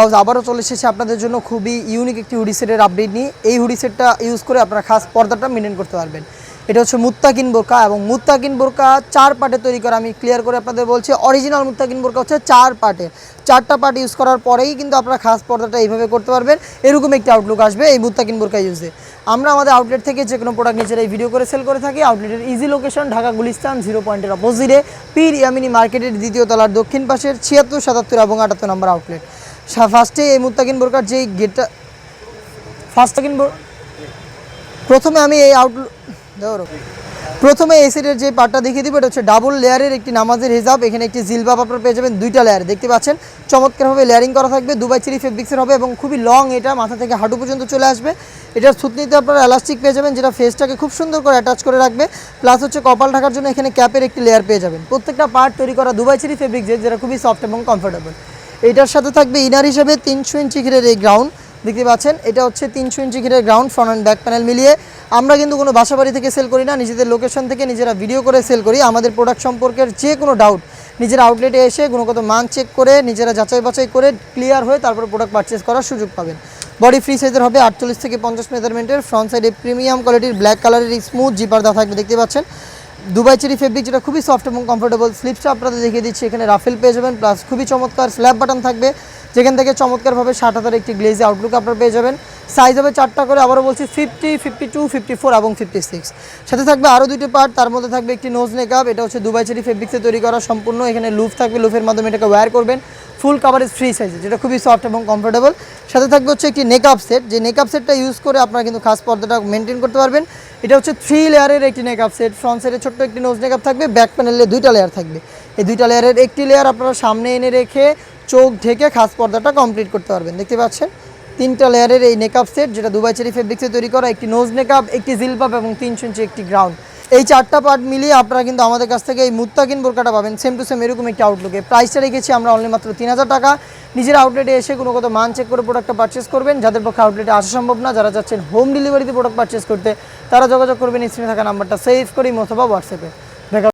House আবারও চলে এসেছে আপনাদের জন্য খুবই ইউনিক একটি হুডি সেটের আপডেট নিয়ে। এই হুডি সেটটা ইউজ করে আপনারা খাস পর্দাটা মেনটেন করতে পারবেন। এটা হচ্ছে মুত্তাকিন বোরকা এবং মুত্তাকিন বোরকা চার পার্টে তৈরি করা, আমি ক্লিয়ার করে আপনাদের বলছি অরিজিনাল মুত্তাকিন বোরকা হচ্ছে চার পার্টে চারটা পার্ট ইউজ করার পরেই কিন্তু আপনারা খাস পর্দাটা এইভাবে করতে পারবেন। এরকম একটি আউটলুক আসবে এই মুত্তাকিন বোরকা ইউজে আমরা আমাদের আউটলেট থেকে যে কোনো প্রোডাক্ট নিজের এই ভিডিও করে সেল করে থাকি। আউটলেটের easy location Dhaka Gulistan zero পয়েন্টের অপোজিটে পীর ইয়ামিনী মার্কেটের দ্বিতীয় তলার দক্ষিণ পাশের ছিয়াত্তর সাতাত্তর এবং আটাত্তর নম্বর আউটলেট ফার্স্টে এই মুত্তাকিন বোরকার যেই গেটটা ফার্স্ট তাকিন প্রথমে আমি এই আউট প্রথমে এই যে পার্টটা দেখিয়ে দিব, এটা হচ্ছে ডাবল লেয়ারের একটি নামাজের হিসাব এখানে একটি জিলবাব আপনারা পেয়ে যাবেন দুইটা লেয়ার দেখতে পাচ্ছেন, চমৎকারভাবে লেয়ারিং করা থাকবে। দুবাই চিরি ফেব্রিক্সের হবে এবং খুবই লং এটা, মাথা থেকে হাঁটু পর্যন্ত চলে আসবে। এটার থুতনিতে আপনারা এলাস্টিক পেয়ে যাবেন, যেটা ফেসটাকে খুব সুন্দর করে অ্যাটাচ করে রাখবে। প্লাস হচ্ছে কপাল ঢাকার জন্য এখানে ক্যাপের একটি লেয়ার পেয়ে যাবেন। প্রত্যেকটা পার্ট তৈরি করা দুবাই চিরি ফেব্রিক্সের যেটা খুবই সফট এবং কমফোর্টেবল এটার সাথে থাকবে ইনার হিসেবে তিনশো ইঞ্চি ঘিরের এই গ্রাউন্ড দেখতে পাচ্ছেন, এটা হচ্ছে তিনশো inch ঘিরের ground front and back panel মিলিয়ে। আমরা কিন্তু কোনো বাসা বাড়ি থেকে সেল করি না, নিজেদের লোকেশন থেকে নিজেরা ভিডিও করে সেল করি। আমাদের প্রোডাক্ট সম্পর্কের যে কোনো ডাউট নিজের আউটলেটে এসে গুণগত মান চেক করে, নিজেরা যাচাই বাছাই করে ক্লিয়ার হয়ে তারপরে প্রোডাক্ট পারচেস করার সুযোগ পাবেন। বডি ফ্রি সাইজের হবে আটচল্লিশ থেকে পঞ্চাশ মেজারমেন্টের ফ্রন্ট সাইডে প্রিমিয়াম কোয়ালিটির ব্ল্যাক কালারের স্মুথ জিপার দেওয়া থাকবে, দেখতে পাচ্ছেন। দুবাই চেরি ফেব্রিক যেটা খুবই সফট এবং কমফোর্টেবল স্লিপসটা আপনাদের দেখিয়ে দিচ্ছি, এখানে রাফেল পেয়ে যাবেন প্লাস খুবই চমৎকার স্ল্যাব বাটন থাকবে। যেখান থেকে চমৎকারভাবে ষাট হাজার একটি গ্লেজি আউটলুক আপনারা পেয়ে যাবেন। সাইজ হবে চারটা করে, আবারও বলছি fifty fifty two fifty four এবং ফিফটি সিক্স সাথে থাকবে আরও দুটি পার্ট তার মধ্যে থাকবে একটি নোজ মেকআপ এটা হচ্ছে দুবাই চেরি ফেব্রিক্সে তৈরি করা সম্পূর্ণ। এখানে লুফ থাকবে লুফের মাধ্যমে এটাকে ওয়্যার করবেন। ফুল কাভারেজ ফ্রি সাইজে যেটা খুবই সফট এবং কমফোর্টেবল সাথে থাকবে হচ্ছে একটি নেকআপ সেট যে নেকআপ সেটটা ইউজ করে আপনারা কিন্তু খাস পর্দাটা মেনটেন করতে পারবেন। এটা হচ্ছে থ্রি লেয়ারের একটি নেকআপ সেট ফ্রন্ট সাইডে ছোট্ট একটি নোজ নেকআপ থাকবে ব্যাক প্যানেলে দুইটা লেয়ার থাকবে। এই দুইটা লেয়ারের একটি লেয়ার আপনারা সামনে এনে রেখে চোখ ঢেকে খাস পর্দাটা কমপ্লিট করতে পারবেন। দেখতে পাচ্ছেন? তিনটা লেয়ারের এই নেকআপ সেট যেটা দুবাই চেরি ফেব্রিক্সে তৈরি করা, একটি নোজ নেকআপ একটি জিলপাপ এবং তিনশো ইঞ্চি একটি গ্রাউন্ড এই চারটা পার্ট মিলিয়ে আপনারা কিন্তু আমাদের কাছ থেকে এই মুত্তাকিন বোরকাটা পাবেন সেম টু সেম এরকম একটি আউটলুকে প্রাইসটা রেখেছি আমরা অনলি মাত্র তিন হাজার টাকা। নিজের আউটলেটে এসে কোনো কত মান চেক করে প্রোডাক্টটা পারচেস করবেন। যাদের পক্ষে আউটলেটে আসা সম্ভব না, যারা যাচ্ছেন হোম ডেলিভারিতে প্রোডাক্ট পারচেস করতে, তারা যোগাযোগ করবেন স্ক্রিনে থাকা নাম্বারটা সেভ করি, অথবা হোয়াটসঅ্যাপে